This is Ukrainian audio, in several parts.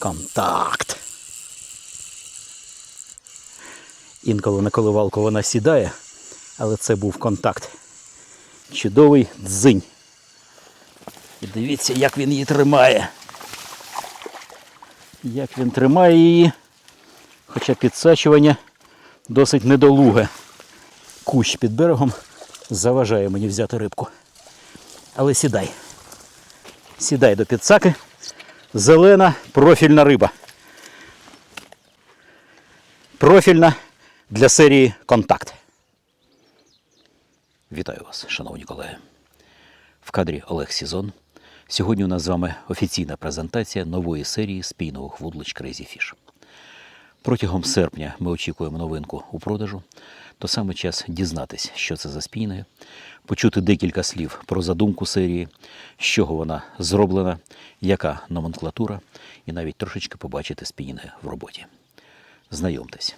Контакт. Інколи на коливалку вона сідає, але це був контакт. Чудовий дзинь. І дивіться, як він її тримає. Як він тримає її. Хоча підсачування досить недолуге. Кущ під берегом заважає мені взяти рибку. Але сідай. Сідай до підсаки. Зелена профільна риба. Профільна для серії Контакт. Вітаю вас, шановні колеги. В кадрі Олег Сізон. Сьогодні у нас з вами офіційна презентація нової серії спійного хвудлич Crazy Fish. Протягом серпня ми очікуємо новинку у продажу. То саме час дізнатись, що це за спійне, почути декілька слів про задумку серії, з чого вона зроблена, яка номенклатура, і навіть трошечки побачити спінінги в роботі. Знайомтесь.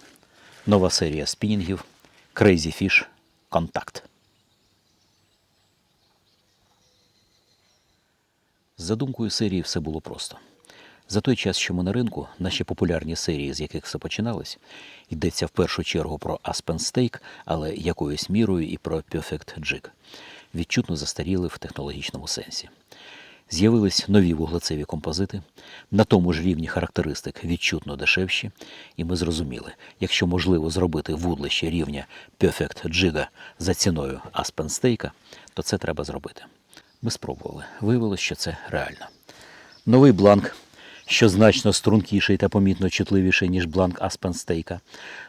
Нова серія спінінгів Crazy Fish Contact. З задумкою серії все було просто. За той час, що ми на ринку, наші популярні серії, з яких все починалось, йдеться в першу чергу про Aspen Steak, але якоюсь мірою і про Perfect Jig. Відчутно застаріли в технологічному сенсі. З'явились нові вуглецеві композити, на тому ж рівні характеристик відчутно дешевші, і ми зрозуміли, якщо можливо зробити вудлище рівня Perfect Jig за ціною Aspen Steak, то це треба зробити. Ми спробували. Виявилось, що це реально. Новий бланк, що значно стрункіший та помітно чутливіший, ніж бланк аспенстейка,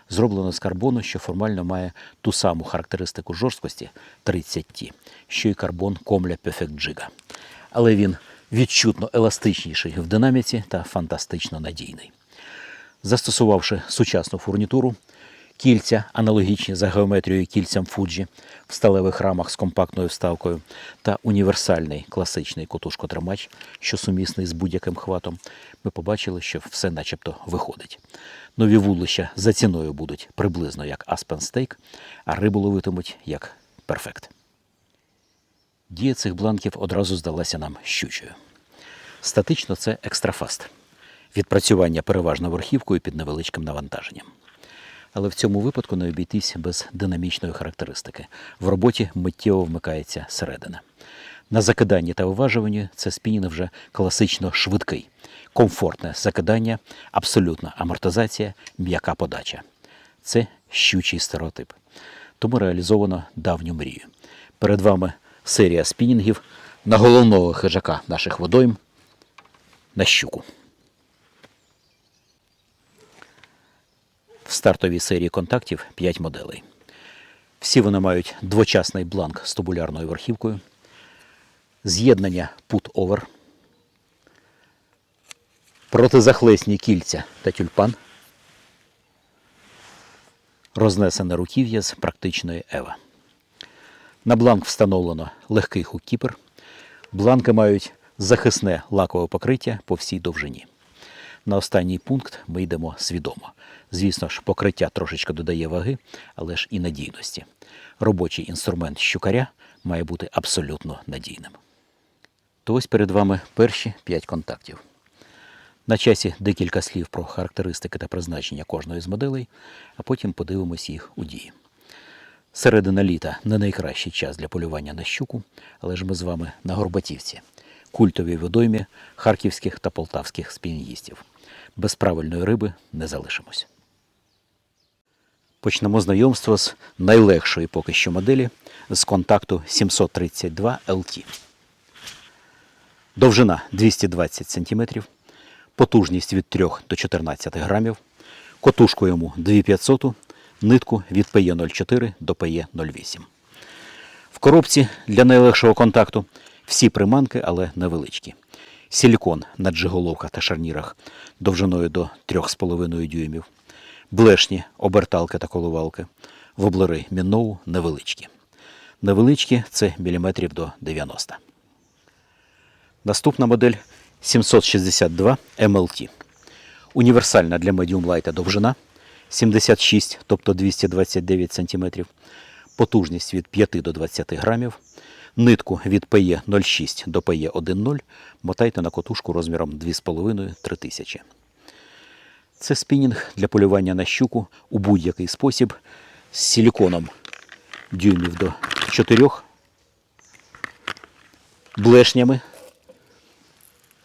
зроблено з карбону, що формально має ту саму характеристику жорсткості 30-ті, що й карбон комля Perfect Jig. Але він відчутно еластичніший в динаміці та фантастично надійний. Застосувавши сучасну фурнітуру, кільця, аналогічні за геометрією кільцям Fuji в сталевих рамах з компактною вставкою та універсальний класичний котушкотримач, що сумісний з будь-яким хватом, ми побачили, що все начебто виходить. Нові вудлища за ціною будуть приблизно як Steak, а рибу ловитимуть як перфект. Дія цих бланків одразу здалася нам щучою. Статично це екстрафаст. Відпрацювання переважно верхівкою під невеличким навантаженням. Але в цьому випадку не обійтись без динамічної характеристики. В роботі миттєво вмикається середина. На закиданні та виважуванні це спінінг вже класично швидкий, комфортне закидання, абсолютна амортизація, м'яка подача. Це щучий стереотип. Тому реалізовано давню мрію. Перед вами серія спінінгів на головного хижака наших водойм на щуку. В стартовій серії контактів 5 моделей. Всі вони мають двочасний бланк з тубулярною верхівкою, з'єднання put-over, протизахлесні кільця та тюльпан, рознесене руків'я з практичної ева. На бланк встановлено легкий хуккіпер. Бланки мають захисне лакове покриття по всій довжині. На останній пункт ми йдемо свідомо. Звісно ж, покриття трошечки додає ваги, але ж і надійності. Робочий інструмент щукаря має бути абсолютно надійним. То ось перед вами перші 5 контактів. На часі декілька слів про характеристики та призначення кожної з моделей, а потім подивимось їх у дії. Середина літа не найкращий час для полювання на щуку, але ж ми з вами на Горбатівці, культовій водоймі харківських та полтавських спінігістів. Без правильної риби не залишимось. Почнемо знайомство з найлегшої поки що моделі з контакту 732 LT. Довжина 220 см, потужність від 3 до 14 грамів, котушку йому 2500, нитку від PE04 до PE08. В коробці для найлегшого контакту всі приманки, але невеличкі. Силікон на джиголовках та шарнірах довжиною до 3,5 дюймів. Блешні, оберталки та коливалки. Воблери Мінноу невеличкі. Невеличкі це міліметрів до 90. Наступна модель 762 MLT. Універсальна для медіум лайта довжина 76, тобто 229 см. Потужність від 5 до 20 грамів. Нитку від PE 06 до PE 10 мотайте на котушку розміром 2,5-3 тисячі. Це спінінг для полювання на щуку у будь-який спосіб з силіконом дюймів до 4, блешнями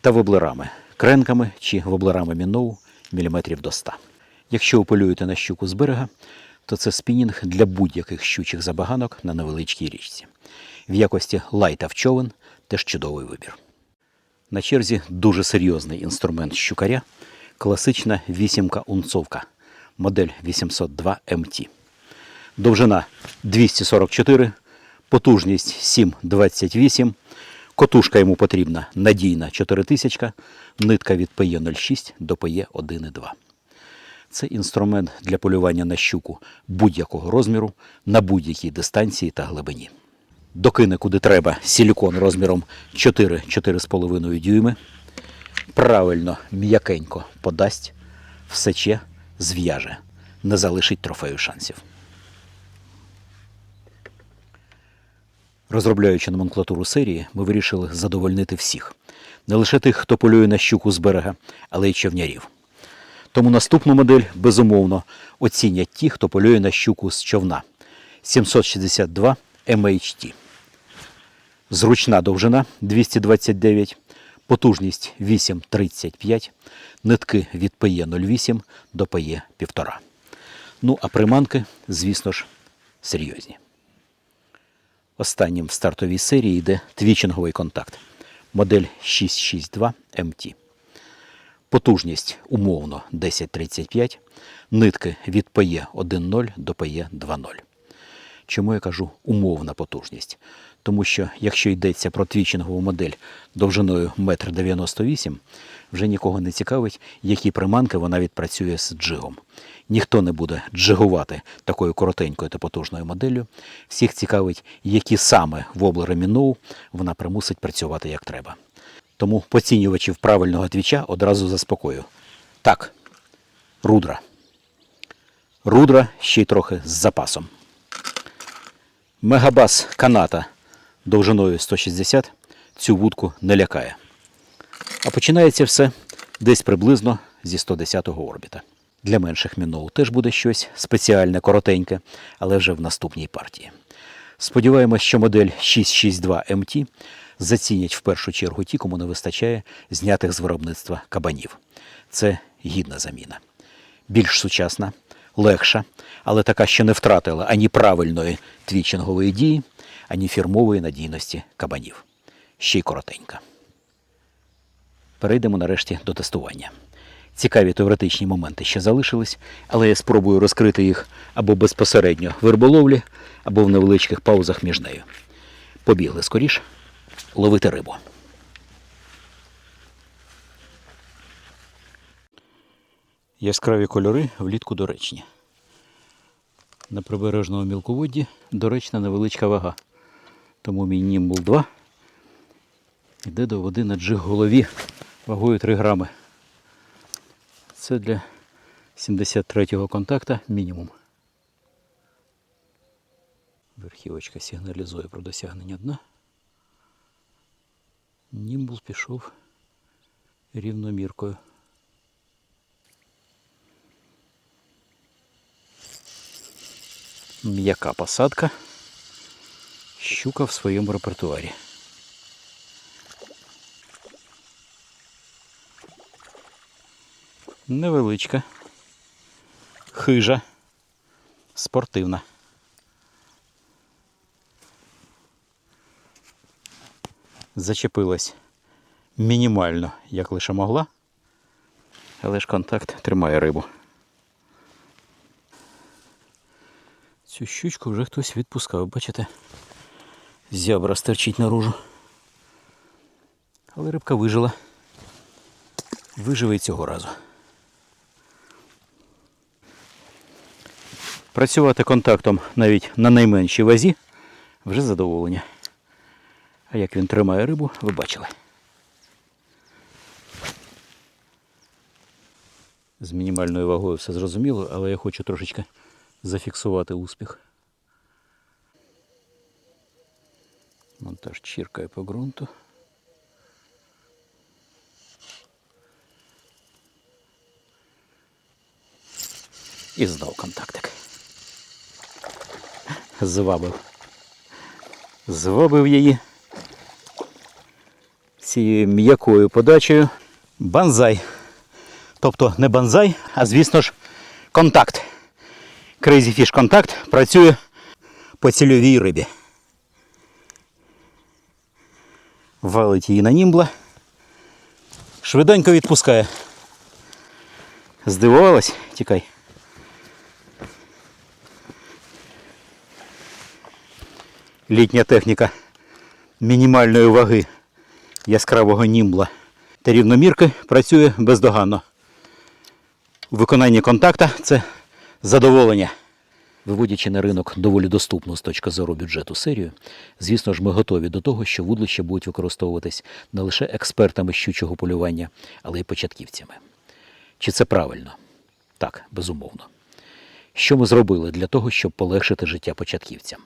та воблерами, кренками чи воблерами міноу міліметрів до 100. Якщо ви полюєте на щуку з берега, то це спінінг для будь-яких щучих забаганок на невеличкій річці. В якості лайта в човен теж чудовий вибір. На черзі дуже серйозний інструмент щукаря класична вісімка унцовка, модель 802 МТ. Довжина 244, потужність 728, котушка йому потрібна надійна 4000, нитка від PE06 до PE1,2. Це інструмент для полювання на щуку будь-якого розміру на будь-якій дистанції та глибині. Докине куди треба силікон розміром 4-4,5 дюйми. Правильно, м'якенько подасть, всече, зв'яже, не залишить трофею шансів. Розробляючи номенклатуру серії, ми вирішили задовольнити всіх. Не лише тих, хто полює на щуку з берега, але й човнярів. Тому наступну модель, безумовно, оцінять ті, хто полює на щуку з човна 762 MHT. Зручна довжина 229, потужність 8,35, нитки від PE08 до PE1,5. Ну, а приманки, звісно ж, серйозні. Останнім в стартовій серії йде твічинговий контакт. Модель 662 MT. Потужність умовно 1035, нитки від PE 1.0 до PE 2.0. Чому я кажу умовна потужність? Тому що якщо йдеться про твічингову модель довжиною 1,98 м, вже нікого не цікавить, які приманки вона відпрацює з джигом. Ніхто не буде джигувати такою коротенькою та потужною моделлю. Всіх цікавить, які саме воблери Міноу вона примусить працювати як треба. Тому поцінювачів правильного твіча одразу заспокою. Так, рудра. Рудра ще й трохи з запасом. Мегабас каната довжиною 160 цю вудку не лякає. А починається все десь приблизно зі 110-го орбіта. Для менших міноу теж буде щось спеціальне, коротеньке, але вже в наступній партії. Сподіваємось, що модель 662 MT зацінять в першу чергу ті, кому не вистачає знятих з виробництва кабанів. Це гідна заміна. Більш сучасна, легша, але така, що не втратила ані правильної твічингової дії, ані фірмової надійності кабанів. Ще й коротенька. Перейдемо нарешті до тестування. Цікаві теоретичні моменти ще залишились, але я спробую розкрити їх або безпосередньо в риболовлі, або в невеличких паузах між нею. Побігли скоріш ловити рибу. Яскраві кольори влітку доречні. На прибережному мілководді доречна невеличка вага. Тому мій Німбул 2 йде до води на джиг голові вагою 3 грами. Це для 73-го контакта мінімум. Верхівочка сигналізує про досягнення дна. Німбул пішов рівноміркою. М'яка посадка. Щука в своєму репертуарі. Невеличка, хижа, спортивна. Зачепилась мінімально, як лише могла, але ж контакт тримає рибу. Цю щучку вже хтось відпускав, бачите? Зябра стерчить наружу. Але рибка вижила. Виживе і цього разу. Працювати контактом навіть на найменшій вазі вже задоволення. А як він тримає рибу, ви бачили. З мінімальною вагою все зрозуміло, але я хочу трошечки зафіксувати успіх. Монтаж чіркає по ґрунту. І знов контактик. Звабив. Звабив її цією м'якою подачею. Банзай. Тобто не банзай, а звісно ж контакт. Crazy Fish контакт працює по цільовій рибі. Валить її на німбла. Швиденько відпускає. Здивувалась? Тікай. Літня техніка мінімальної ваги яскравого німбла та рівномірки працює бездоганно. У виконанні контакта це задоволення. Виводячи на ринок доволі доступну з точки зору бюджету серію, звісно ж, ми готові до того, що вудлища будуть використовуватись не лише експертами щучого полювання, але й початківцями. Чи це правильно? Так, безумовно. Що ми зробили для того, щоб полегшити життя початківцям,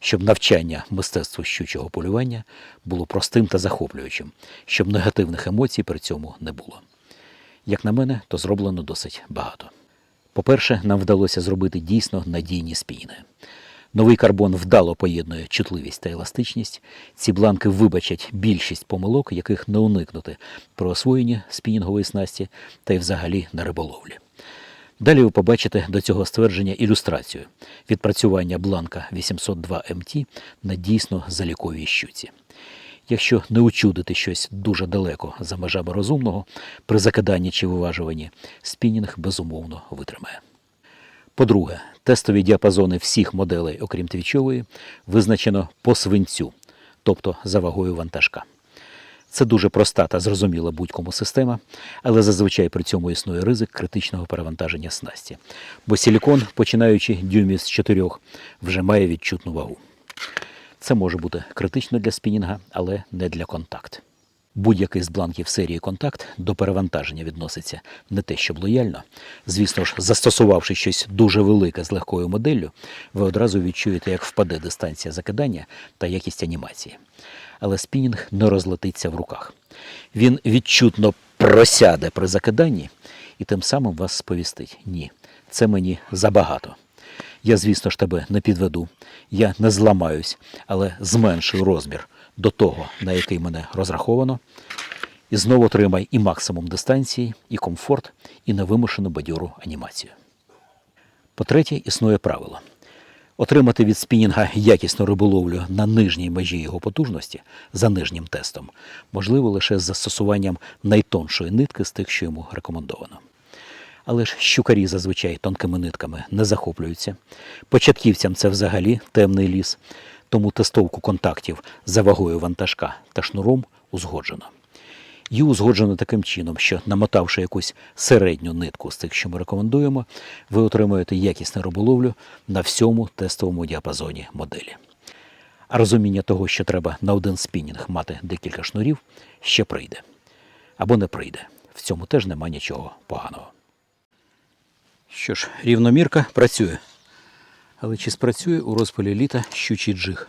щоб навчання мистецтву щучого полювання було простим та захоплюючим, щоб негативних емоцій при цьому не було. Як на мене, то зроблено досить багато. По-перше, нам вдалося зробити дійсно надійні спіни. Новий карбон вдало поєднує чутливість та еластичність. Ці бланки вибачать більшість помилок, яких не уникнути при освоєнні спінінгової снасті та й взагалі на риболовлі. Далі ви побачите до цього ствердження ілюстрацію відпрацювання бланка 802 МТ на дійсно заліковій щуці. Якщо не учудити щось дуже далеко за межами розумного, при закиданні чи виважуванні, спінінг безумовно витримає. По-друге, тестові діапазони всіх моделей, окрім твічової, визначено по свинцю, тобто за вагою вантажка. Це дуже проста та зрозуміла будь-кому система, але зазвичай при цьому існує ризик критичного перевантаження снасті, бо силікон, починаючи дюймів з 4, вже має відчутну вагу. Це може бути критично для спінінга, але не для контакт. Будь-який з бланків серії контакт до перевантаження відноситься не те, щоб лояльно. Звісно ж, застосувавши щось дуже велике з легкою моделлю, ви одразу відчуєте, як впаде дистанція закидання та якість анімації. Але спінінг не розлетиться в руках. Він відчутно просяде при закиданні і тим самим вас сповістить: ні, це мені забагато. Я, звісно ж, тебе не підведу, я не зламаюсь, але зменшую розмір до того, на який мене розраховано, і знову отримай і максимум дистанції, і комфорт, і невимушену бадьору анімацію. По-третє, існує правило. Отримати від спінінга якісну риболовлю на нижній межі його потужності за нижнім тестом можливо лише з застосуванням найтоншої нитки з тих, що йому рекомендовано. Але ж щукарі зазвичай тонкими нитками не захоплюються. Початківцям це взагалі темний ліс, тому тестовку контактів за вагою вантажка та шнуром узгоджено. Її узгоджено таким чином, що намотавши якусь середню нитку з тих, що ми рекомендуємо, ви отримуєте якісну риболовлю на всьому тестовому діапазоні моделі. А розуміння того, що треба на один спінінг мати декілька шнурів, ще прийде. Або не прийде. В цьому теж нема нічого поганого. Що ж, рівномірка працює. Але чи спрацює у розпалі літа щучий джиг?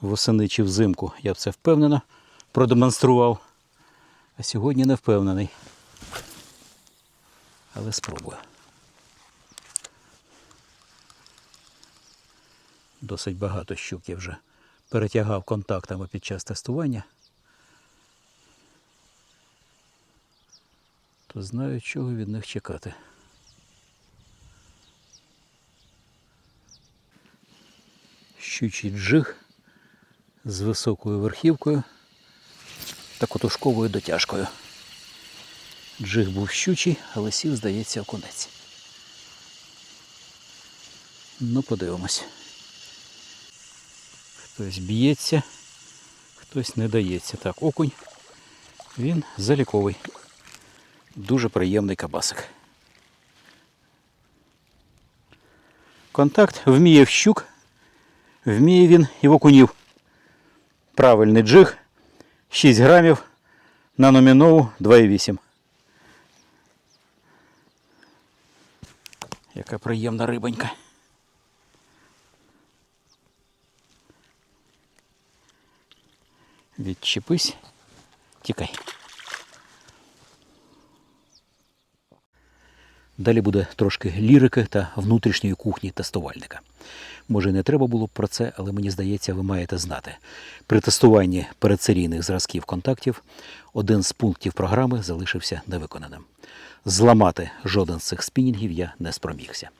Восени чи взимку я б це впевнено продемонстрував. А сьогодні не впевнений. Але спробую. Досить багато щук я вже перетягав контактами під час тестування. То знаю, чого від них чекати. Щучий джиг з високою верхівкою та котушковою дотяжкою. Джиг був щучий, але сів, здається, окунець. Ну, подивимось. Хтось б'ється, хтось не дається. Так, окунь. Він заліковий. Дуже приємний кабасик. Контакт вміє в щук, вміє він і в окунів. Правильний джиг 6 грамів на номінову 2,8. Яка приємна рибонька. Відчепись, тікай. Далі буде трошки лірики та внутрішньої кухні тестувальника. Може, не треба було б про це, але мені здається, ви маєте знати. При тестуванні передсерійних зразків контактів один з пунктів програми залишився невиконаним. Зламати жоден з цих спінінгів я не спромігся.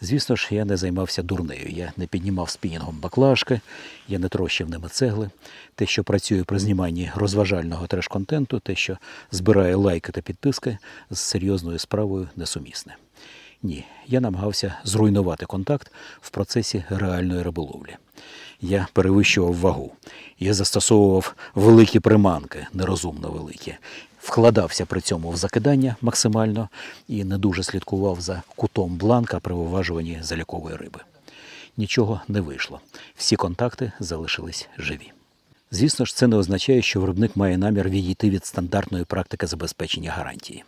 Звісно ж, я не займався дурнею. Я не піднімав спінінгом баклажки, я не трощив ними цегли. Те, що працює при зніманні розважального треш-контенту, те, що збирає лайки та підписки, з серйозною справою несумісне. Ні, я намагався зруйнувати контакт в процесі реальної риболовлі. Я перевищував вагу. Я застосовував великі приманки, нерозумно великі. Вкладався при цьому в закидання максимально і не дуже слідкував за кутом бланка при виважуванні залікової риби. Нічого не вийшло. Всі контакти залишились живі. Звісно ж, це не означає, що виробник має намір відійти від стандартної практики забезпечення гарантії.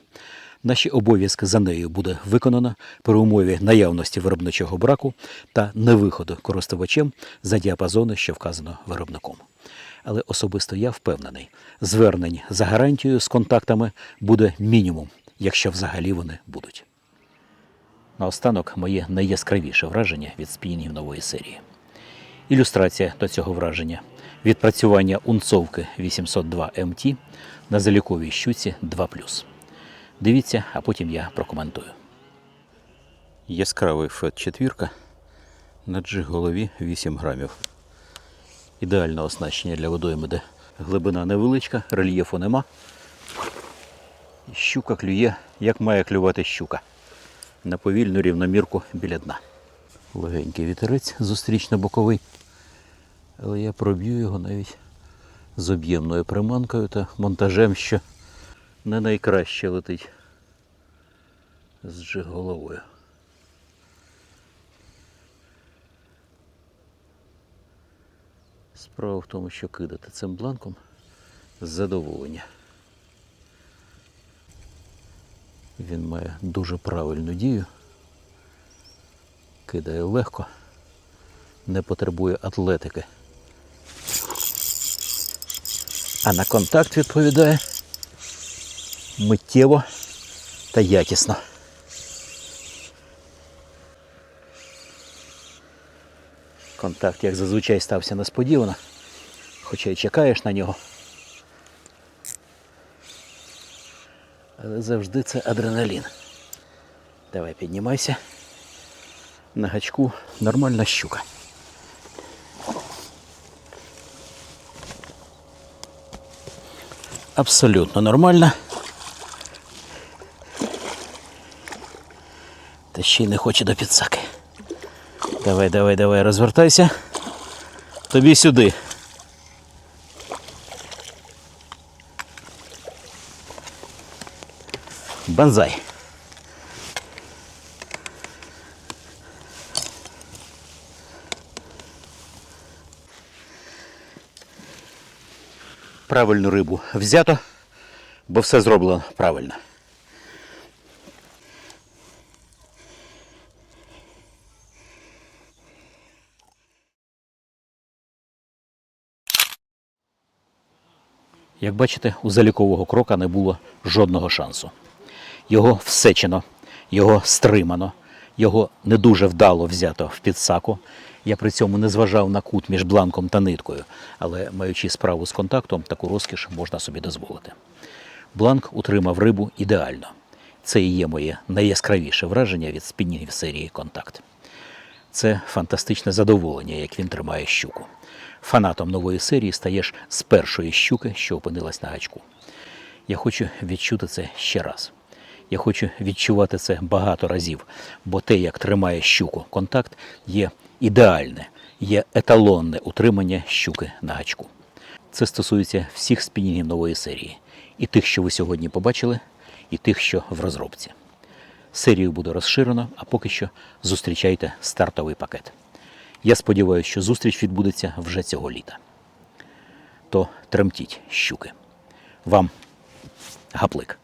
Наші обов'язки за нею буде виконано при умові наявності виробничого браку та невиходу користувачем за діапазони, що вказано виробником. Але особисто я впевнений, звернень за гарантією з контактами буде мінімум, якщо взагалі вони будуть. Наостанок моє найяскравіше враження від спінінгів нової серії. Ілюстрація до цього враження відпрацювання унцовки 802 МТ на заліковій щуці 2 Дивіться, а потім я прокоментую. Яскравий фет четвірка на джиг голові 8 грамів. Ідеальне оснащення для водойми, де глибина невеличка, рельєфу нема. Щука клює, як має клювати щука. На повільну рівномірку біля дна. Легенький вітерець зустрічно-боковий. Але я проб'ю його навіть з об'ємною приманкою та монтажем, що не найкраще летить з джиг головою. Справа в тому, що кидати цим бланком задоволення. Він має дуже правильну дію, кидає легко, не потребує атлетики. А на контакт відповідає миттєво та якісно. Контакт, як зазвичай, стався несподівано, хоча й чекаєш на нього. Але завжди це адреналін. Давай піднімайся. На гачку нормальна щука. Абсолютно нормальна. Та ще й не хоче до підсаки. Давай, давай, давай, розвертайся. Тобі сюди. Банзай. Правильну рибу взято, бо все зроблено правильно. Як бачите, у залікового крока не було жодного шансу. Його всечено, його стримано, його не дуже вдало взято в підсаку. Я при цьому не зважав на кут між бланком та ниткою, але маючи справу з контактом, таку розкіш можна собі дозволити. Бланк утримав рибу ідеально. Це і є моє найяскравіше враження від спінінгів серії Контакт. Це фантастичне задоволення, як він тримає щуку. Фанатом нової серії стаєш з першої щуки, що опинилась на гачку. Я хочу відчути це ще раз. Я хочу відчувати це багато разів, бо те, як тримає щуку контакт, є ідеальне, є еталонне утримання щуки на гачку. Це стосується всіх спінінгів нової серії, і тих, що ви сьогодні побачили, і тих, що в розробці. Серію буде розширено, а поки що зустрічайте стартовий пакет. Я сподіваюся, що зустріч відбудеться вже цього літа. То тремтіть щуки. Вам гаплик.